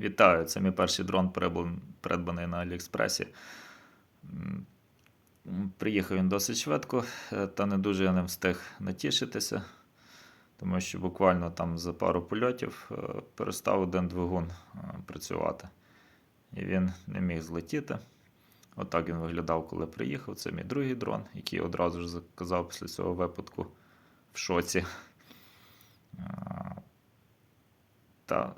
Вітаю! Це мій перший дрон придбаний на Аліекспресі. Приїхав він досить швидко, е, та не дуже я ним встиг натішитися, тому що буквально там за пару польотів е, перестав один двигун е, працювати. І він не міг злетіти. Отак він виглядав, коли приїхав. Це мій другий дрон, який одразу ж заказав після цього випадку в шоці. Та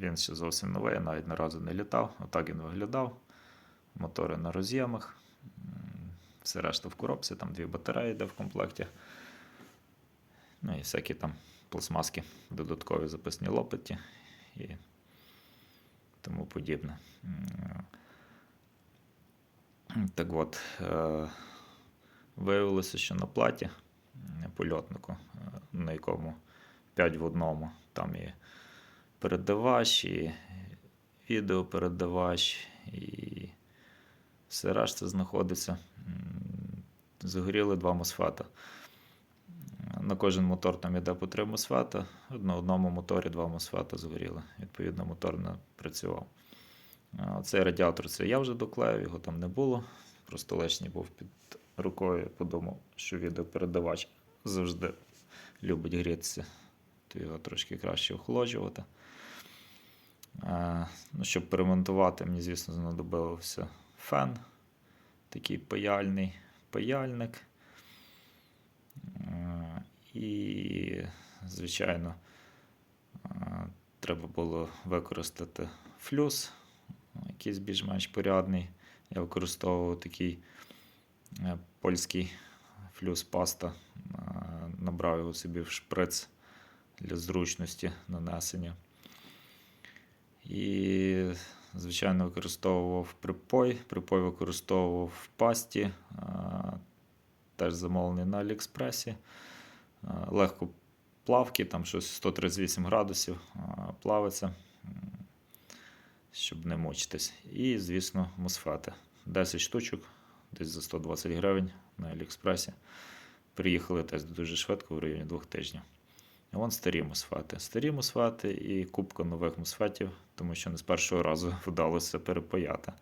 він ще зовсім новий, я навіть ні разу не літав. Отак він виглядав. Мотори на роз'ємах. Все решта в коробці, там дві батареї йде в комплекті. Ну і всякі там пластмаски, додаткові запасні лопаті і тому подібне. Так от, е, виявилося, що на платі польотнику, е, на якому 5 в одному, там і передавач, і відеопередавач, і все решта знаходиться. М, Загоріли два мосфета. На кожен мотор там йде по три мосфета. На одному моторі два мосфета згоріли. Відповідно, мотор не працював. Цей радіатор це я вже доклеїв, його там не було. Просто лишній був під рукою. Подумав, що відеопередавач завжди любить грітися, то його трошки краще охолоджувати. Е, Ну, щоб перемонтувати, мені, звісно, знадобився фен, такий паяльний паяльник. Е, І, звичайно, е, треба було використати флюс, якийсь більш-менш порядний. Я використовував такий польський флюс паста, набрав його собі в шприц для зручності нанесення. І, звичайно, використовував припой. Припой використовував в пасті, теж замовлений на Аліекспресі. Легко плавки, там щось 138 градусів плавиться, щоб не мучитись. І, звісно, мосфети. 10 штучок, десь за 120 гривень на Аліекспресі. Приїхали теж дуже швидко, в районі двох тижнів. Вон старі мосфети. Старі мосфети і купка нових мосфетів, тому що не з першого разу вдалося перепаяти.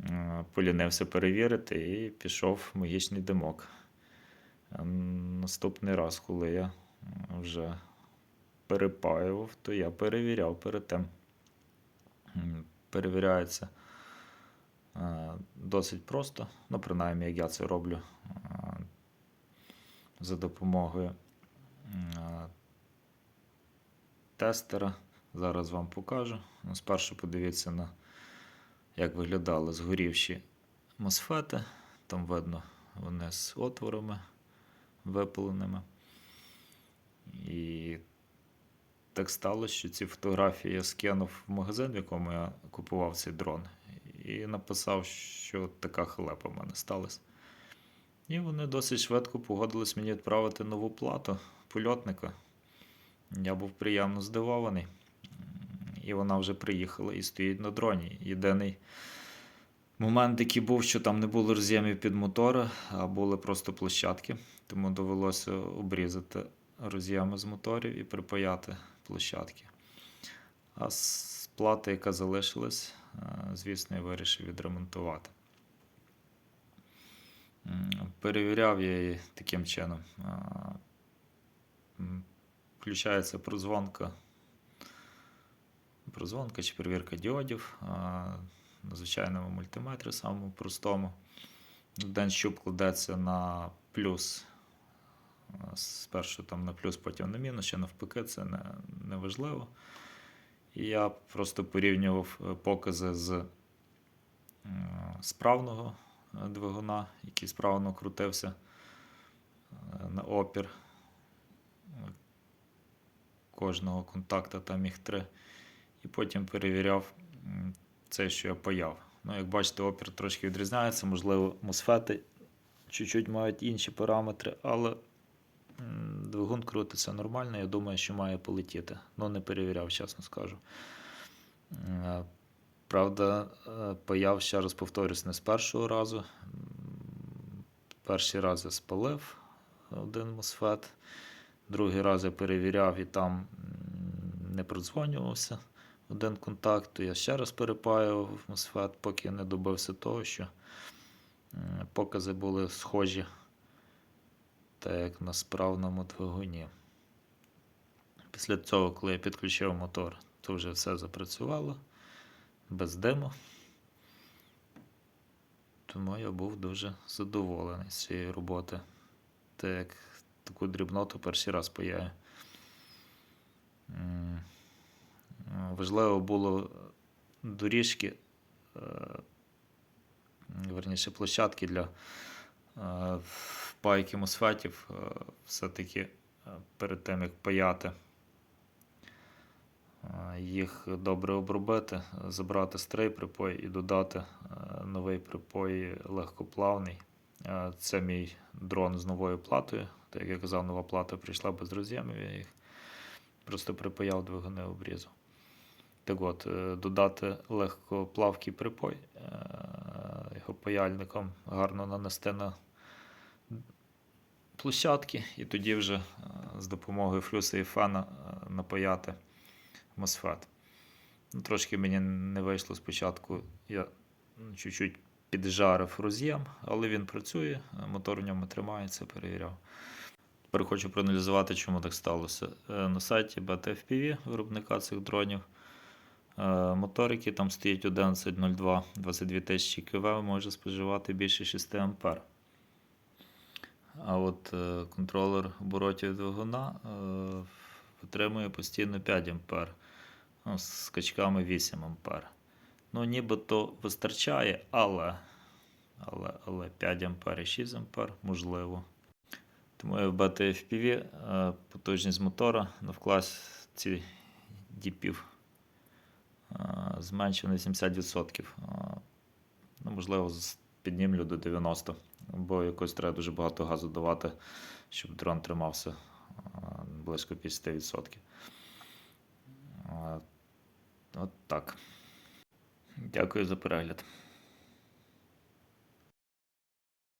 Е, Полінився перевірити і пішов магічний димок. Наступний раз, коли я вже перепаював, то я перевіряв перед тим. Перевіряється е, досить просто, ну, принаймні, як я це роблю е, за допомогою тестера. Зараз вам покажу. Ну, Спершу подивіться на як виглядали згорівші мосфети. Там видно вони з отворами випаленими. І так сталося, що ці фотографії я скинув в магазин, в якому я купував цей дрон, і написав, що така халепа в мене сталася. І вони досить швидко погодились мені відправити нову плату польотника. Я був приємно здивований. І вона вже приїхала і стоїть на дроні. Єдиний момент, який був, що там не було роз'ємів під мотора, а були просто площадки. Тому довелося обрізати роз'єми з моторів і припаяти площадки. А з плати, яка залишилась, е, звісно, я вирішив відремонтувати. Перевіряв я її таким чином. Включається прозвонка. Прозвонка чи перевірка діодів на звичайному мультиметрі, самому простому. Один щуп кладеться на плюс. Спершу там на плюс, потім на мінус, ще навпаки, це не, не важливо. І я просто порівнював е, покази з е, справного е, двигуна, який справно крутився на опір кожного контакта, там їх три. І потім перевіряв це, що я паяв. Ну, як бачите, опір трошки відрізняється, можливо, мосфети чуть-чуть мають інші параметри, але двигун крутиться нормально, я думаю, що має полетіти. Ну, не перевіряв, чесно скажу. Е, Правда, е, паяв, ще раз повторюсь, не з першого разу. Перший раз я спалив один мосфет, другий раз я перевіряв і там не продзвонювався один контакт, то я ще раз перепаював MOSFET, поки я не добився того, що покази були схожі, так як на справному двигуні. Після цього, коли я підключив мотор, то вже все запрацювало без диму. Тому я був дуже задоволений з цієї роботи. Так як таку дрібноту перший раз паяю. Важливо було доріжки, е, верніше площадки для е, пайки мосфетів е, все-таки е, перед тим, як паяти, е, їх добре обробити, забрати стрий припой і додати е, новий припой легкоплавний. Е, Це мій дрон з новою платою. Так як я казав, нова плата прийшла без роз'ємів, я їх просто припаяв двигуни обрізав. Так от, е, додати легкоплавкий припой, е, його паяльником гарно нанести на площадки, і тоді вже е, з допомогою флюса і фена напаяти мосфет. Ну, трошки мені не вийшло спочатку. Я чуть-чуть піджарив роз'єм, але він працює, мотор в ньому тримається, перевіряв. Тепер хочу проаналізувати, чому так сталося. Е, На сайті BTFPV, виробника цих дронів, е, мотор, який там стоїть 1102 22 тисячі КВ, може споживати більше 6 А. А от е, контролер оборотів двигуна витримує постійно 5 А, ну, з скачками 8 А. Ну, нібито вистачає, але, але, але 5 А і 6 А можливо. Тому я в BTFPV е, потужність мотора на вкласці діпів зменшив на 70%. Е, Ну, можливо, піднімлю до 90%, бо якось треба дуже багато газу давати, щоб дрон тримався е, близько 50%. Е, От так. Дякую за перегляд.